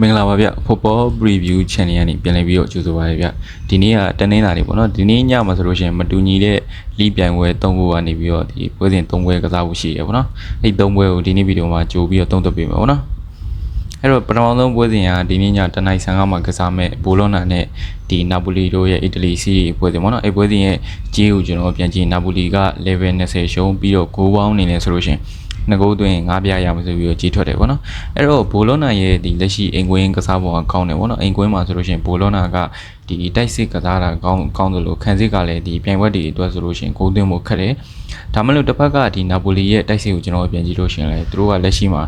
မင်္ဂလာပါဗျ Football Review Channel ကနေပြန်လည်ပြီးတော့ကြိုဆိုပါရဗျဒီနေ့ကတနင်္လာနေ့ပေါ့နော်ဒီနေ့ညမှာဆိုလို့ရှိရင်မတူညီတဲ့လီးပြိုင်ပွဲ၃ခုကနေပြီးတော့ဒီပွဲစဉ်၃ပွဲကစားဖို့ရှိရပေါ့နော်အဲ့၃ပွဲကိုဒီနေ့ဗီဒီယိုမှာကြိုပြီးတော့သုံးသပ်ပေးမယ်ပေါ့နော်အဲ့တော့ပထမဆုံးပွဲစဉ်ကဒီနေ့ညတနိုက်ဆန်ကမှာကစားမဲ့ဘိုလိုနာနဲ့ဒီနာပိုလီတို့ရဲ့အီတလီစီးရီးပွဲစဉ်ပေါ့နော်အဲ့ပွဲစဉ်ရဲ့ကြေးကိုကျွန်တော်ပြန်ကြည့်နာပိုလီက level 20ရှုံးပြီးတော့ဂိုးပေါင်းအနေနဲ့ဆိုလို့ရှိရင် ငကိုးသွင်းငါးပြရမှာဆိုပြီးတော့ကြီးထွက်တယ်ပေါ့နော်အဲ့တော့ဘိုလိုနာရဲ့ဒီလက်ရှိအင်ကွင်းကစားပုံကကောင်းတယ်ပေါ့နော်အင်ကွင်းမှာဆိုလို့ရှိရင်ဘိုလိုနာကဒီတိုက်စစ်ကစားတာကောင်းကောင်းသလိုခံစစ်ကလည်းဒီပြိုင်ပွဲတွေအတွက်ဆိုလို့ရှိရင်ဂိုးသွင်းဖို့ခက်တယ်ဒါမှမဟုတ်တစ်ဖက်ကဒီနာပိုလီရဲ့တိုက်စစ်ကိုကျွန်တော်ပြန်ကြည့်လို့ရှိရင်လည်းသူတို့ကလက်ရှိမှာ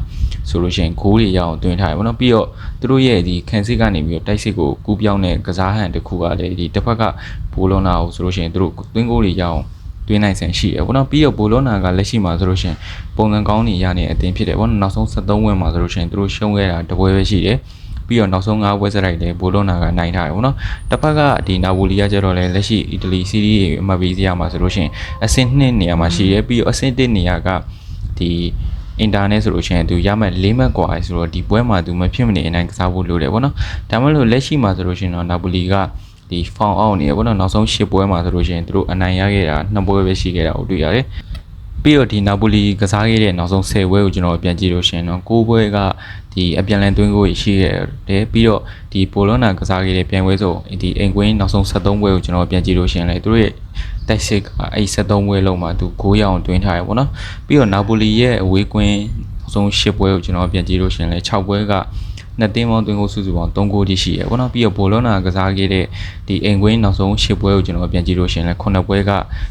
ဆိုလို့ရှိရင်ဂိုးတွေရအောင်သွင်းထားတယ်ပေါ့နော်ပြီးတော့သူတို့ရဲ့ဒီခံစစ်ကနေပြီးတော့တိုက်စစ်ကိုကူးပြောင်းတဲ့ကစားဟန်တစ်ခုကလည်းဒီတစ်ဖက်ကဘိုလိုနာကိုဆိုလို့ရှိရင်သူတို့သွင်းဂိုးတွေရအောင် တွင်းနိုင်ဆန်ရှိတယ်ပေါ့နော်ပြီးတော့ဘိုလိုနာကလက်ရှိမှာဆိုလို့ရှိရင်ပုံစံကောင်းနေရနေတဲ့အတင်းဖြစ်တယ်ပေါ့နော်နောက်ဆုံး73ဝင်းမှာဆိုလို့ရှိရင်သူတို့ရှုံးခဲ့တာတပွဲပဲရှိတယ်ပြီးတော့နောက်ဆုံး၅ပွဲစရိုက်လည်းဘိုလိုနာကနိုင်ထားတယ်ပေါ့နော်တစ်ဖက်ကဒီနာပိုလီကကျတော့လည်းလက်ရှိအီတလီစီးရီးအမှတ်ပေးစရာမှာဆိုလို့ရှိရင်အဆင့်2နေရာမှာရှိတယ်ပြီးတော့အဆင့်1နေရာကဒီအင်တာနက်ဆိုလို့ရှိရင်သူရမဲ့၄မှတ်กว่าဆိုတော့ဒီပွဲမှာသူမဖြစ်မနေအနိုင်ကစားဖို့လိုတယ်ပေါ့နော်ဒါမှမဟုတ်လက်ရှိမှာဆိုလို့ရှိရင်တော့နာပိုလီက ဒီ found out နေရပေါ့နော်နောက်ဆုံး၈ပွဲမှာဆိုလို့ရှိရင်သူတို့အနိုင်ရခဲ့တာနှစ်ပွဲပဲရှိခဲ့တာကိုတွေ့ရတယ်ပြီးတော့ဒီနာပိုလီကစားခဲ့တဲ့နောက်ဆုံး10ပွဲကိုကျွန်တော်ပြန်ကြည့်လို့ရှိရင်တော့9ပွဲကဒီအပြန်လန်သွင်းကိုရှိခဲ့တယ်ပြီးတော့ဒီပိုလိုနာကစားခဲ့တဲ့ပြိုင်ပွဲဆိုဒီအိမ်ကွင်းနောက်ဆုံး73ပွဲကိုကျွန်တော်ပြန်ကြည့်လို့ရှိရင်လည်းသူတို့ရဲ့တိုက်စစ်ကအဲ့73ပွဲလုံးမှာသူ9ရောင်တွင်းထားရပေါ့နော်ပြီးတော့နာပိုလီရဲ့အဝေးကွင်းနောက်ဆုံး10ပွဲကိုကျွန်တော်ပြန်ကြည့်လို့ရှိရင်လည်း6ပွဲက နှစ်တင်းပေါင်းသွင်းကိုစုစုပေါင်း3ဂိုးတိရှိရပေါ့နော်ပြီးတော့ဘောလုံးနာကစားခဲ့တဲ့ဒီအိမ်ကွင်းနောက်ဆုံး10ပွဲကိုကျွန်တော်ပြန်ကြည့်လို့ရှိရင်လည်း9ပွဲက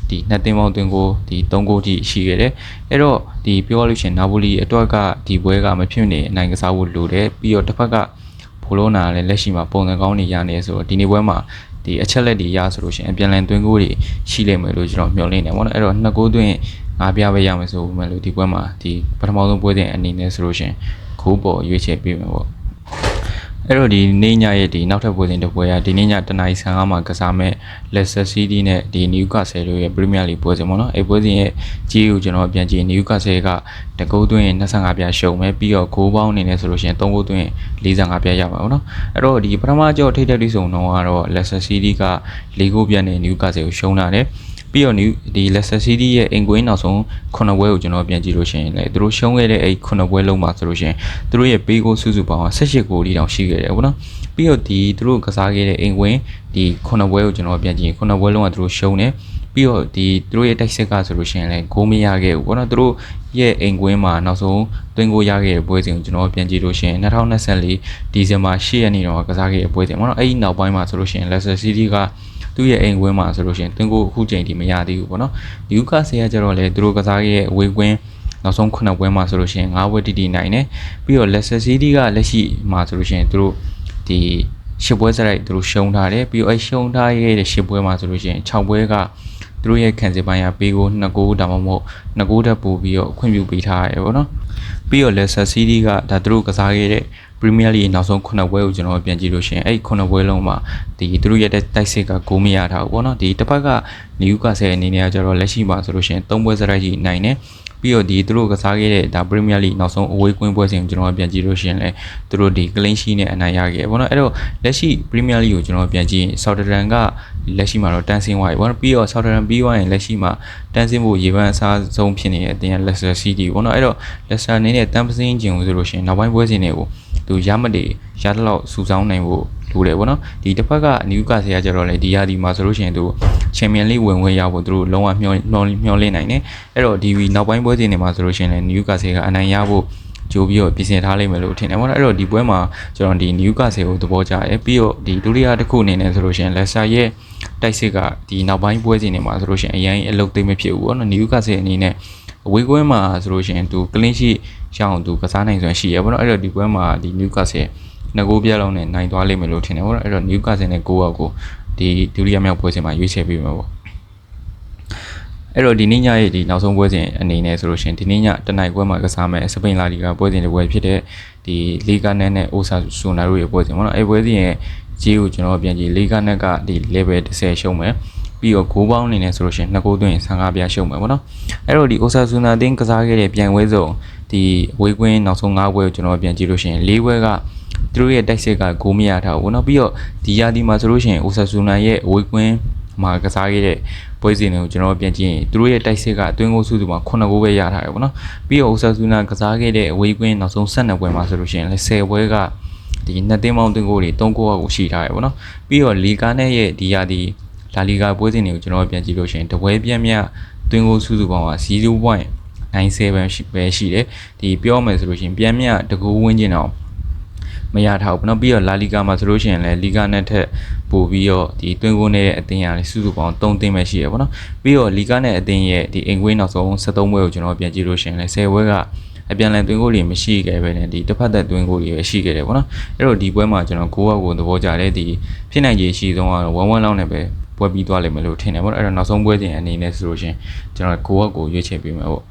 ဒီနှစ်တင်းပေါင်းသွင်းကိုဒီ3ဂိုးတိရှိခဲ့တယ်အဲ့တော့ဒီပြောရလို့ရှိရင်နာပိုလီအတွက်ကဒီပွဲကမဖြစ်နေအနိုင်ကစားဖို့လိုတယ်ပြီးတော့တစ်ဖက်ကဘောလုံးနာလည်းလက်ရှိမှာပုံစံကောင်းနေရနေဆိုတော့ဒီနေ့ပွဲမှာဒီအချက်လက်တွေရဆိုလို့ရှိရင်အပြန်လန်သွင်းကိုတွေရှိလိမ့်မယ်လို့ကျွန်တော်မျှော်လင့်နေပေါ့နော်အဲ့တော့နှစ်ကိုးသွင်းငါးပြပဲရမယ်ဆိုမှလို့ဒီပွဲမှာဒီပထမဆုံးပွဲစဉ်အနေနဲ့ဆိုလို့ရှိရင်ခိုးပေါ်ရွေးချယ်ပေးမယ်ပေါ့ အဲ့တော့ဒီနေ့ညရဲ့ဒီနောက်ထပ်ပွဲစဉ်တစ်ပွဲကဒီနေ့ညတနင်္ဂနွေ15မှာကစားမဲ့ Leicester City နဲ့ဒီ Newcastle တို့ရဲ့ Premier League ပွဲစဉ်ပေါ့နော်အဲ့ပွဲစဉ်ရဲ့ကြီးကိုကျွန်တော်ပြန်ကြည့် Newcastle ကတကုတ်သွင်း25ပြရှုံမယ်ပြီးတော့ဂိုးပေါင်းအနေနဲ့ဆိုလို့ရှိရင်3ဂိုးသွင်း45ပြရပါဘူးနော်အဲ့တော့ဒီပထမကြောထိပ်တက်ပြီးဆုံးတော့ကတော့ Leicester City က၄ဂိုးပြတ်နဲ့ Newcastle ကိုရှုံးတာတယ် ပြီးတော့ဒီ Leicester City ရဲ့အင်ကွင်းနောက်ဆုံး9ပွဲကိုကျွန်တော်ပြန်ကြည့်လို့ရှိရင်လေသူတို့ရှုံးခဲ့တဲ့အဲ့9ပွဲလုံးမှာဆိုလို့ရှိရင်သူတို့ရဲ့ပေးကိုစုစုပေါင်း18ဂိုးတိတောင်ရှိခဲ့တယ်ပေါ့နော်ပြီးတော့ဒီသူတို့ကစားခဲ့တဲ့အင်ကွင်းဒီ9ပွဲကိုကျွန်တော်ပြန်ကြည့်ရင်9ပွဲလုံးကသူတို့ရှုံးတယ်ပြီးတော့ဒီသူတို့ရဲ့တိုက်စစ်ကဆိုလို့ရှိရင်လည်းဂိုးမရခဲ့ဘူးပေါ့နော်သူတို့ရဲ့အိမ်ကွင်းမှာနောက်ဆုံးသွင်းကိုရခဲ့တဲ့ပွဲစဉ်ကိုကျွန်တော်ပြန်ကြည့်လို့ရှိရင်2024ဒီဇင်ဘာ10ရက်နေ့တော့ကစားခဲ့တဲ့ပွဲစဉ်ပေါ့နော်အဲ့ဒီနောက်ပိုင်းမှာဆိုလို့ရှိရင် Leicester City က သူ့ရဲ့အိမ်ကွင်းမှာဆိုလို့ရှိရင်သွင်းကိုအခုချိန်ထိမရသေးဘူးပေါ့နော်ဒီဥကဆေးကကျတော့လေသူတို့ကစားခဲ့တဲ့အဝေးကွင်းနောက်ဆုံး9ပွဲမှာဆိုလို့ရှိရင်9ပွဲတိတိနိုင်တယ်ပြီးတော့ Leicester City ကလက်ရှိမှာဆိုလို့ရှိရင်သူတို့ဒီရှစ်ပွဲစရိုက်သူတို့ရှုံးထားတယ်ပြီးတော့အဲရှုံးထားရတဲ့ရှစ်ပွဲမှာဆိုလို့ရှိရင်6ပွဲကသူတို့ရဲ့ခံစစ်ပိုင်းကပေးကို2ဂိုးဒါမှမဟုတ်2ဂိုးတက်ပို့ပြီးတော့အခွင့်ပြုပေးထားရတယ်ပေါ့နော်ပြီးတော့ Leicester City ကဒါသူတို့ကစားခဲ့တဲ့ Premier League နောက်ဆုံး9ပွဲကိုကျွန်တော်ပြန်ကြည့်လို့ရှိရင်အဲ့9ပွဲလုံးမှာဒီသူတို့ရဲ့တိုက်စစ်ကဂိုးမရထားဘူးပေါ့နော်ဒီတစ်ဖက်က Newcastle အနေနဲ့ကကျတော့လက်ရှိမှာဆိုလို့ရှိရင်3ပွဲစရိုက်ကြီးနိုင်တယ်ပြီးတော့ဒီသူတို့ကစားခဲ့တဲ့ဒါ Premier League နောက်ဆုံးအဝေးကွင်းပွဲစဉ်ကိုကျွန်တော်ပြန်ကြည့်လို့ရှိရင်လည်းသူတို့ဒီ clean sheet နဲ့အနိုင်ရခဲ့ပေါ့နော်အဲ့တော့လက်ရှိ Premier League ကိုကျွန်တော်ပြန်ကြည့်ရင် Southampton ကလက်ရှိမှာတော့တန်းစင်းသွားပြီပေါ့နော်ပြီးတော့ Southampton ပြီးသွားရင်လက်ရှိမှာတန်းစင်းဖို့ရေပန်းအစားဆုံးဖြစ်နေတဲ့အတင်း Leicester City ပေါ့နော်အဲ့တော့ Leicester အနေနဲ့တန်းပစင်းကျင်လို့ဆိုလို့ရှိရင်နောက်ပိုင်းပွဲစဉ်တွေကို သူရမတွေရတဲ့လောက်စူဆောင်းနိုင်ဖို့လိုတယ်ပေါ့နော်ဒီတစ်ဖက်ကနယူကာဆယ်ကကျတော့လေဒီရာဒီမှာဆိုလို့ရှိရင်သူချန်ပီယံလိဝင်ဝင်ရဖို့သူတို့လုံးဝမျှော်မျှော်လင့်နိုင်တယ်အဲ့တော့ဒီနောက်ပိုင်းပွဲစဉ်တွေမှာဆိုလို့ရှိရင်လည်းနယူကာဆယ်ကအနိုင်ရဖို့ကြိုးပြီးတော့ပြင်ဆင်ထားလိမ့်မယ်လို့ထင်တယ်ပေါ့နော်အဲ့တော့ဒီပွဲမှာကျွန်တော်ဒီနယူကာဆယ်ကိုသဘောကျတယ်ပြီးတော့ဒီဒုတိယတစ်ခုအနေနဲ့ဆိုလို့ရှိရင်လက်ဆာရဲ့တိုက်စစ်ကဒီနောက်ပိုင်းပွဲစဉ်တွေမှာဆိုလို့ရှိရင်အရင်အလုပ်သိမ့်မဖြစ်ဘူးပေါ့နော်နယူကာဆယ်အနေနဲ့ အဝေးကွင်းမှာဆိုလို့ရှိရင်သူကလင်းရှိရအောင်သူကစားနိုင်စွမ်းရှိရပေါ့နော်အဲ့တော့ဒီပွဲမှာဒီနယူကာဆယ်ငကိုးပြက်လုံးနဲ့နိုင်သွားလိမ့်မယ်လို့ထင်တယ်ပေါ့နော်အဲ့တော့ Newcastle နဲ့9ရောက်ကိုဒီဒုတိယမြောက်ပွဲစဉ်မှာရွေးချယ်ပေးမှာပေါ့အဲ့တော့ဒီနေ့ညရဲ့ဒီနောက်ဆုံးပွဲစဉ်အနေနဲ့ဆိုလို့ရှိရင်ဒီနေ့ညတနိုင်ပွဲမှာကစားမယ်စပိန်လာလီဂါပွဲစဉ်တစ်ပွဲဖြစ်တဲ့ဒီလီဂါနက်နဲ့အိုဆာဆူနာတို့ရဲ့ပွဲစဉ်ပေါ့နော်အဲ့ပွဲစဉ်ရဲ့ကြီးကိုကျွန်တော်ပြန်ကြည့်လီဂါနက်ကဒီ level 10ရှုံးမယ် ပြီးတော့ဂိုးပေါင်းအနေနဲ့ဆိုလို့ရှိရင်နှစ်ဂိုးသွင်း15ပြားရှုံးမယ်ပေါ့နော်အဲ့တော့ဒီအိုဆာဆူနာတင်းကစားခဲ့တဲ့ပြိုင်ပွဲစုံဒီဝေးကွင်းနောက်ဆုံး5ပွဲကိုကျွန်တော်ပြန်ကြည့်လို့ရှိရင်၄ပွဲက သူတို့ရဲ့တိုက်စစ်ကဂိုးမရထားဘူးเนาะပြီးတော့ဒီယာဒီမှာဆိုလို့ရှိရင်အိုဆာဆူနာရဲ့အဝေးကွင်းမှာကစားခဲ့တဲ့ပွဲစဉ်တွေကိုကျွန်တော်ပြန်ကြည့်ရင်သူတို့ရဲ့တိုက်စစ်ကအတွင်းကိုစုစုပေါင်း9ဂိုးပဲရထားတယ်ပေါ့နော်ပြီးတော့အိုဆာဆူနာကစားခဲ့တဲ့အဝေးကွင်းနောက်ဆုံး12ပွဲမှာဆိုလို့ရှိရင်လည်း10ပွဲကဒီနှစ်သိန်းပေါင်းသွင်းကိုတွေ3ဂိုးကိုရှိထားတယ်ပေါ့နော်ပြီးတော့လီဂါနဲ့ရဲ့ဒီယာဒီ လာလီဂါပွဲစဉ်တွေကိုကျွန်တော်ပြန်ကြည့်လို့ရှိရင်တပွဲပြန့်မြတ်သွင်းကိုစုစုပေါင်းက0.97ရှိပဲရှိတယ်ဒီပြောမယ်ဆိုလို့ရှိရင်ပြန်မြတ်တကူဝင်းကျင်အောင် မရထားဘူးเนาะပြီးတော့လာလီဂါမှာဆိုလို့ရှိရင်လည်းလီဂါနဲ့ထက်ပို့ပြီးတော့ဒီတွင်းကိုနဲ့အသင်းရလည်းစုစုပေါင်း3သင်းပဲရှိရပါတော့ပြီးတော့လီဂါနဲ့အသင်းရဲ့ဒီအင်ကွေးနောက်ဆုံး73ပွဲကိုကျွန်တော်ပြန်ကြည့်လို့ရှိရင်လည်း10ပွဲကအပြန်လည်တွင်းကိုတွေမရှိခဲ့ပဲနဲ့ဒီတစ်ဖက်သက်တွင်းကိုတွေပဲရှိခဲ့တယ်ပေါ့နော်အဲ့တော့ဒီပွဲမှာကျွန်တော်ကိုယ့်အကိုသဘောကျတဲ့ဒီဖြစ်နိုင်ခြေရှိဆုံးကတော့1 1လောက်နဲ့ပဲ ပွဲပြီးသွားလိမ့်မယ်လို့ထင်တယ်ပေါ့နော်အဲ့တော့နောက်ဆုံးပွဲစဉ်အနေနဲ့ဆိုလို့ရှိရင်ကျွန်တော်ကိုယ့်အကိုရွေးချယ်ပေးမယ်ပေါ့